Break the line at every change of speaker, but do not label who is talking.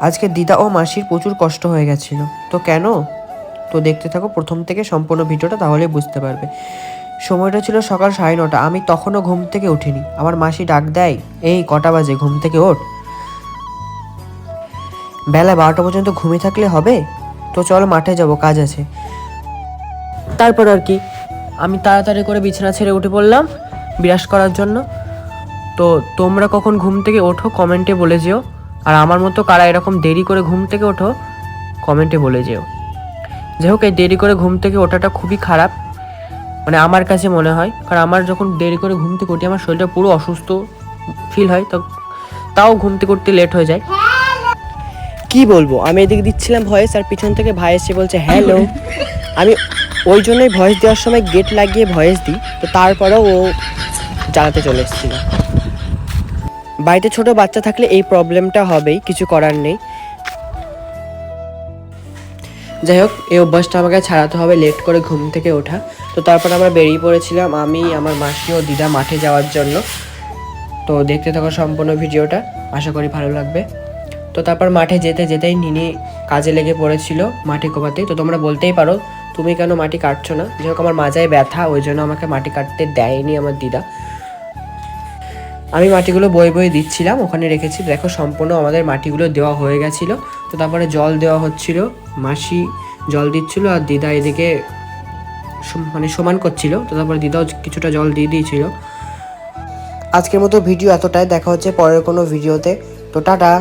আজকে দিদা ও মাসির প্রচুর কষ্ট হয়ে গেছিল। তো কেন? তো দেখতে থাকো, প্রথম থেকে সম্পূর্ণ ভিডিওটা তাহলে বুঝতে পারবে। সময়টা ছিল সকাল সাড়ে নটা, আমি তখনও ঘুম থেকে উঠিনি। আমার মাসি ডাক দেয়, এই, কটা বাজে? ঘুম থেকে ওঠ। বেলা বারোটা পর্যন্ত ঘুমিয়ে থাকলে হবে? তো চলো, মাঠে যাব, কাজ আছে। তারপর আর কি? আমি তাড়াতাড়ি করে বিছানা ছেড়ে উঠে পড়লাম বিরাস করার জন্য। তো তোমরা কখন ঘুম থেকে ওঠো, কমেন্টে বলে যেও। আর আমার মতো কারা এরকম দেরি করে ঘুম থেকে ওঠো, কমেন্টে বলে যেও। যাই হোক, এই দেরি করে ঘুম থেকে ওঠাটা খুবই খারাপ। মানে আমার কাছে মনে হয়, কারণ আমার যখন দেরি করে ঘুম থেকে উঠি, আমার শরীরটা পুরো অসুস্থ ফিল হয়, তো তাও ঘুম থেকে উঠতে লেট হয়ে যায়। কি বলব? আমি এদিকে দিচ্ছিলাম ভয়েস আর পিছন থেকে ভাই এসে বলছে হ্যালো আমি ওই জন্যই ভয়েস দেওয়ার সময় গেট লাগিয়ে ভয়েস দিই, তো তারপরেও ও জানাতে চলে এসেছিল। বাড়িতে ছোট বাচ্চা থাকলে এই প্রবলেমটা হবেই, কিছু করার নেই। যাই হোক, এই অভ্যাসটা আমাকে ছাড়াতে হবে, লেট করে ঘুম থেকে ওঠা। তো তারপর আমরা বেরিয়ে পড়েছিলাম আমি, আমার মাসি ও দিদা মাঠে যাওয়ার জন্য। তো দেখতে থাকো সম্পূর্ণ ভিডিওটা, আশা করি ভালো লাগবে। তো তারপর মাঠে যেতে যেতেই নিনি কাজে লেগে পড়েছিল মাটি কোপাতে। তো তোমরা বলতেই পারো, তুমি কেন মাটি কাটছো না? যাই হোক, আমার মাজায় ব্যথা, ওই জন্য আমাকে মাটি কাটতে দেয়নি আমার দিদা। আমি মাটিগুলো বয়ে বয়ে দিচ্ছিলাম, ওখানে রেখেছি। দেখো, সম্পূর্ণ আমাদের মাটিগুলো দেওয়া হয়ে গেছিল। তো তারপরে জল দেওয়া হচ্ছিল, মাসি জল দিচ্ছিল আর দিদা এদিকে মানে সমান করছিল। তো তারপরে দিদাও কিছুটা জল দিয়ে দিয়েছিল। আজকের মতো ভিডিও এতটাই। দেখা হচ্ছে পরের কোনো ভিডিওতে। তো টাটা।